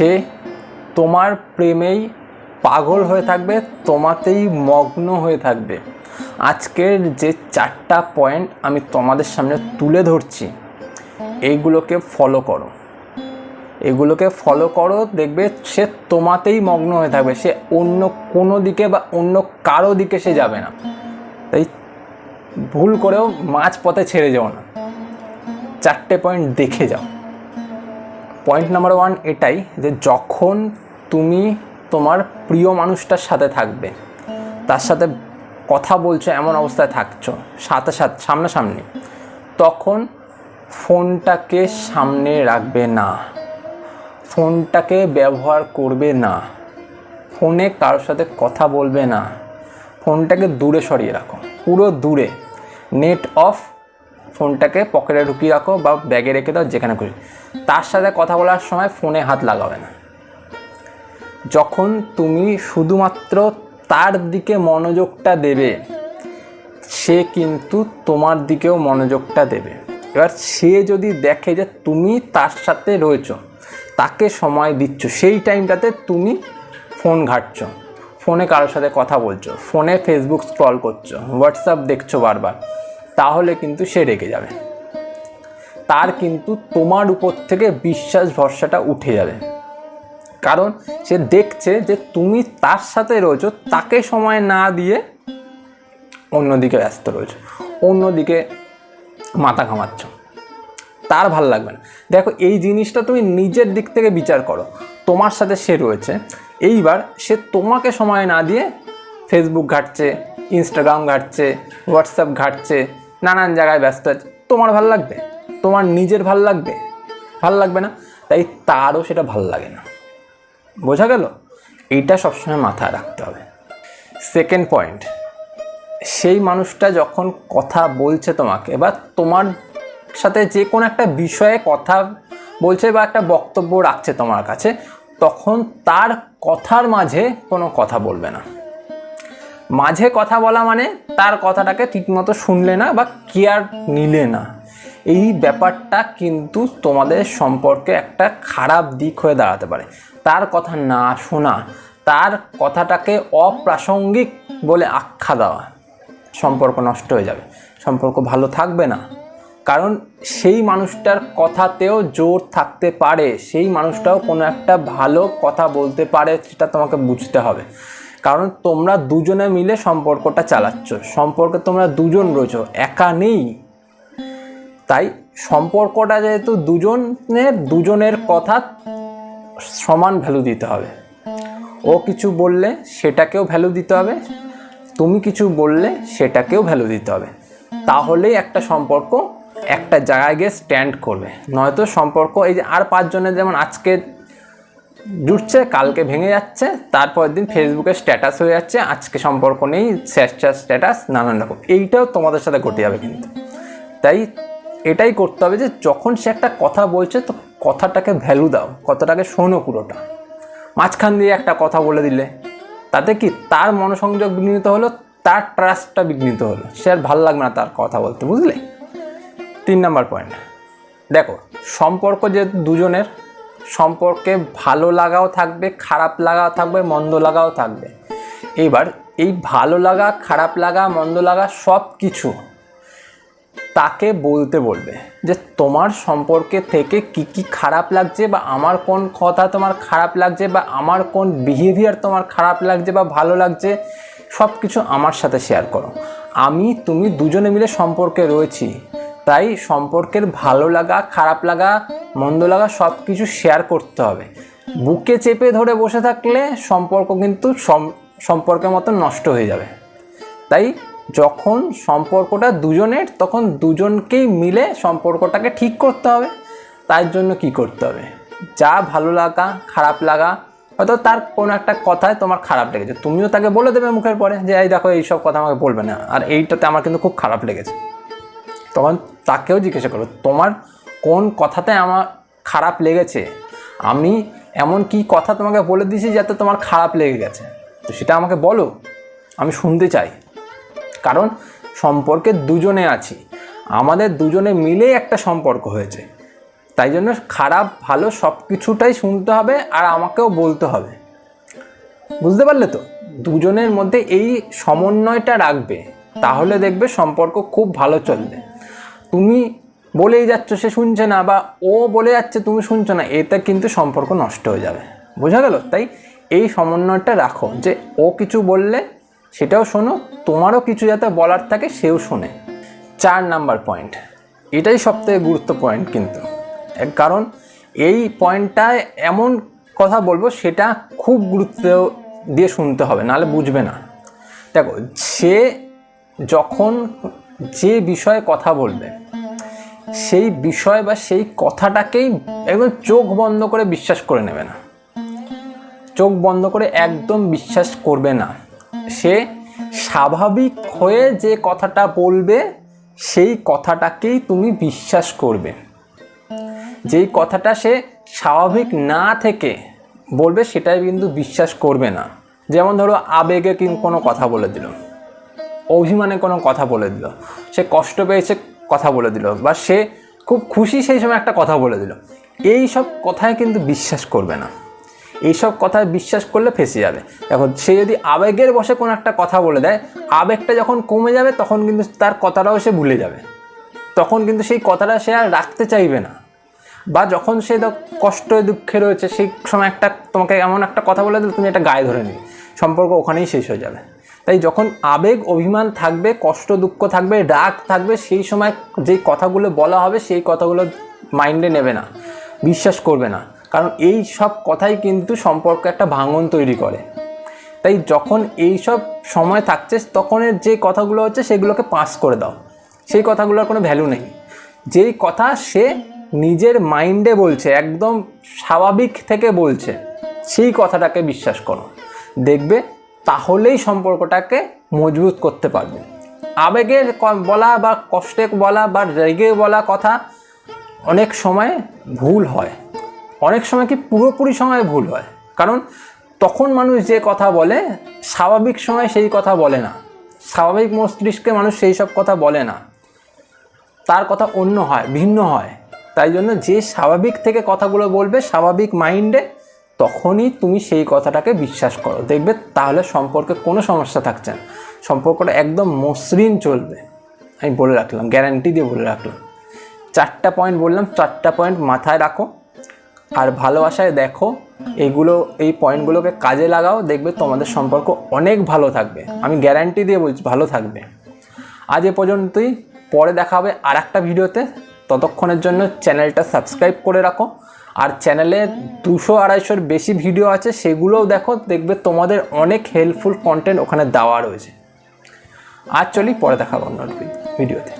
সে তোমার প্রেমেই পাগল হয়ে থাকবে, তোমাতেই মগ্ন হয়ে থাকবে। আজকের যে চারটা পয়েন্ট আমি তোমাদের সামনে তুলে ধরছি এইগুলোকে ফলো করো। এগুলোকে ফলো করো, দেখবে সে তোমাতেই মগ্ন হয়ে থাকবে, সে অন্য কোনো দিকে বা অন্য কারও দিকে সে যাবে না। তাই ভুল করেও মাঝ পথে ছেড়ে যাও না। চারটে পয়েন্ট দেখে যাও। পয়েন্ট নাম্বার ওয়ান এটাই যে যখন তুমি তোমার প্রিয় মানুষটার সাথে থাকবে, তার সাথে কথা বলছো, এমন অবস্থায় থাকছো, সাথে সাথে, সামনাসামনি, তখন ফোনটাকে সামনে রাখবে না, ফোনটাকে ব্যবহার করবে না, ফোনে কারোর সাথে কথা বলবে না, ফোনটাকে দূরে সরিয়ে রাখো, পুরো দূরে নেট অফ ফোনটাকে পকেটে ঢুকিয়ে রাখো বা ব্যাগে রেখে দাও, যেখানে খুশি। তার সাথে কথা বলার সময় ফোনে হাত লাগাবে না। যখন তুমি শুধুমাত্র তার দিকে মনোযোগটা দেবে, সে কিন্তু তোমার দিকেও মনোযোগটা দেবে। এবার সে যদি দেখে যে তুমি তার সাথে রয়েছো, তাকে সময় দিচ্ছ, সেই টাইমটাতে তুমি ফোন ঘাটছো। ফোনে কারোর সাথে কথা বলছো, ফোনে ফেসবুক স্ক্রল করছ হোয়াটসঅ্যাপ দেখছ বারবার। তাহলে কিন্তু সে রেগে যাবে। তার কিন্তু তোমার উপর থেকে বিশ্বাস ভরসাটা উঠে যাবে। কারণ সে দেখছে যে তুমি তার সাথে রয়েছো, তাকে সময় না দিয়ে অন্যদিকে ব্যস্ত রয়েছে, অন্যদিকে মাথা ঘামাচ্ছ। তার ভালো লাগবে না। দেখো, এই জিনিসটা তুমি নিজের দিক থেকে বিচার করো। তোমার সাথে সে রয়েছে। এইবার সে তোমাকে সময় না দিয়ে ফেসবুক ঘাটছে ইনস্টাগ্রাম ঘাটছে হোয়াটসঅ্যাপ ঘাটছে নানান জায়গায় ব্যস্ত আছে। তোমার ভালো লাগবে? তোমার নিজের ভালো লাগবে? ভালো লাগবে না? তাই তারও সেটা ভালো লাগে না। বোঝা গেল? এইটা সবসময় মাথায় রাখতে হবে। সেকেন্ড পয়েন্ট সেই মানুষটা যখন কথা বলছে তোমাকে বা তোমার সাথে যে কোনো একটা বিষয়ে কথা বলছে বা একটা বক্তব্য রাখছে তোমার কাছে, তখন তার কথার মাঝে কোনো কথা বলবে না। মাঝে কথা বলা মানে তার কথাটাকে ঠিকমতো শুনলে না বা কেয়ার নিলে না। এই ব্যাপারটা কিন্তু তোমাদের সম্পর্কে একটা খারাপ দিক হয়ে দাঁড়াতে পারে। তার কথা না শোনা, তার কথাটাকে অপ্রাসঙ্গিক বলে আখ্যা দেওয়া সম্পর্ক নষ্ট হয়ে যাবে। সম্পর্ক ভালো থাকবে না। কারণ সেই মানুষটার কথাতেও জোর থাকতে পারে, সেই মানুষটাও কোনো একটা ভালো কথা বলতে পারে, সেটা তোমাকে বুঝতে হবে। কারণ তোমরা দুজনে মিলে সম্পর্কটা চালাচ্ছ। সম্পর্কে তোমরা দুজন রয়েছো, একা নেই। তাই সম্পর্কটা যেহেতু দুজনের দুজনের কথা সমান ভ্যালু দিতে হবে। ও কিছু বললে সেটাকেও ভ্যালু দিতে হবে, তুমি কিছু বললে সেটাকেও ভ্যালু দিতে হবে। তাহলেই একটা সম্পর্ক একটা জায়গায় গিয়ে স্ট্যান্ড করবে। নয়তো সম্পর্ক এই যে আর পাঁচজনের যেমন আজকে জুটছে, কালকে ভেঙে যাচ্ছে, তারপরের দিন ফেসবুকে স্ট্যাটাস হয়ে যাচ্ছে, আজকে সম্পর্ক নেই শেষটা স্ট্যাটাস নানান রকম। এইটাও তোমাদের সাথে ঘটে যাবে কিন্তু। তাই এটাই করতে হবে যে যখন সে একটা কথা বলছে, তো কথাটাকে ভ্যালু দাও, কথাটাকে শোনো পুরোটা। মাঝখান দিয়ে একটা কথা বলে দিলে, তাতে কি তার মনোসংযোগ বিঘ্নিত হলো, তার ট্রাস্টটা বিঘ্নিত হলো? সে আর ভালো লাগবে না তার কথা বলতে, বুঝলে? তিন নাম্বার পয়েন্ট দেখো, সম্পর্ক যে দুজনের সম্পর্কে ভালো লাগাও থাকবে, খারাপ লাগাও থাকবে, মন্দ লাগাও থাকবে। এবার এই ভালো লাগা, খারাপ লাগা, মন্দ লাগা সব কিছু তাকে বলতে বলবে যে, তোমার সম্পর্কে থেকে কি কি খারাপ লাগছে বা আমার কোন কথা তোমার খারাপ লাগছে বা আমার কোন বিহেভিয়ার তোমার খারাপ লাগছে বা ভালো লাগছে সব কিছু আমার সাথে শেয়ার করো। আমি, তুমি দুজনে মিলে সম্পর্কে রয়েছি। তাই সম্পর্কের ভালো লাগা, খারাপ লাগা, মন্দ লাগা সব কিছু শেয়ার করতে হবে। বুকে চেপে ধরে বসে থাকলে সম্পর্ক কিন্তু সম- সম্পর্কের মতো নষ্ট হয়ে যাবে। তাই যখন সম্পর্কটা দুজনের, তখন দুজনকেই মিলে সম্পর্কটাকে ঠিক করতে হবে। তার জন্য কি করতে হবে? যা ভালো লাগা, খারাপ লাগা, হয়তো তার কোনো একটা কথায় তোমার খারাপ লেগেছে। তুমিও তাকে বলে দেবে মুখের পরে যে, এই দেখো, এইসব কথা আমাকে বলবে না। আর এইটাতে আমার কিন্তু খুব খারাপ লেগেছে। তখন তাকেও জিজ্ঞাসা করো তোমার কোন কথাতে আমার খারাপ লেগেছে? আমি এমন কি কথা তোমাকে বলে দিয়েছি যাতে তোমার খারাপ লেগে গেছে? তো সেটা আমাকে বলো, আমি শুনতে চাই। কারণ সম্পর্কে দুজনে আছি। আমাদের দুজনে মিলেই একটা সম্পর্ক হয়েছে। তাই জন্য খারাপ, ভালো সব কিছুটাই শুনতে হবে আর আমাকেও বলতে হবে। বুঝতে পারলে তো? দুজনের মধ্যে এই সমন্বয়টা রাখবে। তাহলে দেখবে সম্পর্ক খুব ভালো চলবে। তুমি বলেই যাচ্ছ, সে শুনছে না, বা ও বলে যাচ্ছে, তুমি শুনছো না, এতে কিন্তু সম্পর্ক নষ্ট হয়ে যাবে। বোঝা গেল? তাই এই সমন্বয়টা রাখো যে ও কিছু বললে সেটাও শোনো, তোমারও কিছু যাতে বলার থাকে সেও শোনে। চার নাম্বার পয়েন্ট এটাই সবথেকে গুরুত্ব পয়েন্ট কিন্তু। কারণ এই পয়েন্টটায় এমন কথা বলব, সেটা খুব গুরুত্ব দিয়ে শুনতে হবে, নাহলে বুঝবে না। দেখো, সে যখন যে বিষয়ে কথা বলবে, সেই বিষয় বা সেই কথাটাকেই একদম চোখ বন্ধ করে বিশ্বাস করে নেবে না। চোখ বন্ধ করে একদম বিশ্বাস করবে না। সে স্বাভাবিক হয়ে যে কথাটা বলবে, সেই কথাটাকেই তুমি বিশ্বাস করবে। যেই কথাটা সে স্বাভাবিক না থেকে বলবে, সেটাই কিন্তু বিশ্বাস করবে না। যেমন ধরো আবেগে কিন্তু কোনো কথা বলে দিল। অভিমানে কোনো কথা বলে দিল। সে কষ্ট পেয়েছে কথা বলে দিল বা সে খুব খুশি সেই সময় একটা কথা বলে দিল। এই সব কথায় কিন্তু বিশ্বাস করবে না। এইসব কথায় বিশ্বাস করলে ফেসে যাবে। দেখো, সে যদি আবেগের বসে কোনো একটা কথা বলে দেয়, আবেগটা যখন কমে যাবে তখন কিন্তু তার কথাটাও সে ভুলে যাবে। তখন কিন্তু সেই কথাটা সে আর রাখতে চাইবে না। বা যখন সে কষ্ট দুঃখে রয়েছে, সেই সময় একটা তোমাকে এমন একটা কথা বলে দিলে, তুমি এটা গায়ে ধরে নিবে সম্পর্ক ওখানেই শেষ হয়ে যাবে। তাই যখন আবেগ, অভিমান থাকবে, কষ্ট, দুঃখ থাকবে, রাগ থাকবে, সেই সময় যেই কথাগুলো বলা হবে, সেই কথাগুলো মাইন্ডে নেবে না, বিশ্বাস করবে না। কারণ এই সব কথাই কিন্তু সম্পর্ক একটা ভাঙন তৈরি করে। তাই যখন এই সব সময় থাকছে, তখনের যে কথাগুলো হচ্ছে, সেগুলোকে পাস করে দাও। সেই কথাগুলোর কোনো ভ্যালু নেই। যেই কথা সে নিজের মাইন্ডে বলছে, একদম স্বাভাবিক থেকে বলছে, সেই কথাটাকে বিশ্বাস করো। দেখবে তাহলেই সম্পর্কটাকে মজবুত করতে পারবে। আবেগের বলা বা কষ্টে বলা বা রেগে বলা কথা অনেক সময় ভুল হয়। অনেক সময় কি পুরোপুরি সময় ভুল হয়। কারণ তখন মানুষ যে কথা বলে, স্বাভাবিক সময় সেই কথা বলে না। স্বাভাবিক মস্তিষ্কে মানুষ সেই সব কথা বলে না। তার কথা অন্য হয়, ভিন্ন হয়। তাই জন্য যে স্বাভাবিক থেকে কথাগুলো বলবে, স্বাভাবিক মাইন্ডে তখনই তুমি সেই কথাটাকে বিশ্বাস করো। দেখবে তাহলে সম্পর্কে কোনো সমস্যা থাকছে না। সম্পর্কটা একদম মসৃণ চলবে। আমি বলে রাখলাম গ্যারান্টি দিয়ে বলে রাখলাম। চারটা পয়েন্ট বললাম, চারটা পয়েন্ট মাথায় রাখো আর ভালোবাসায় দেখো এইগুলো এই পয়েন্টগুলোকে কাজে লাগাও, দেখবে তোমাদের সম্পর্ক অনেক ভালো থাকবে। আমি গ্যারান্টি দিয়ে বলছি, ভালো থাকবে। আজ এ পর্যন্তই। পরে দেখা হবে আর একটা ভিডিওতে। ততক্ষণের জন্য চ্যানেলটা সাবস্ক্রাইব করে রাখো। আর চ্যানেলে দুশো, আড়াইশোর বেশি ভিডিও আছে, সেগুলোও দেখো, দেখবে তোমাদের অনেক হেল্পফুল কন্টেন্ট ওখানে দেওয়া রয়েছে। আর চলি, পরে দেখাবো অন্য ভিডিওতে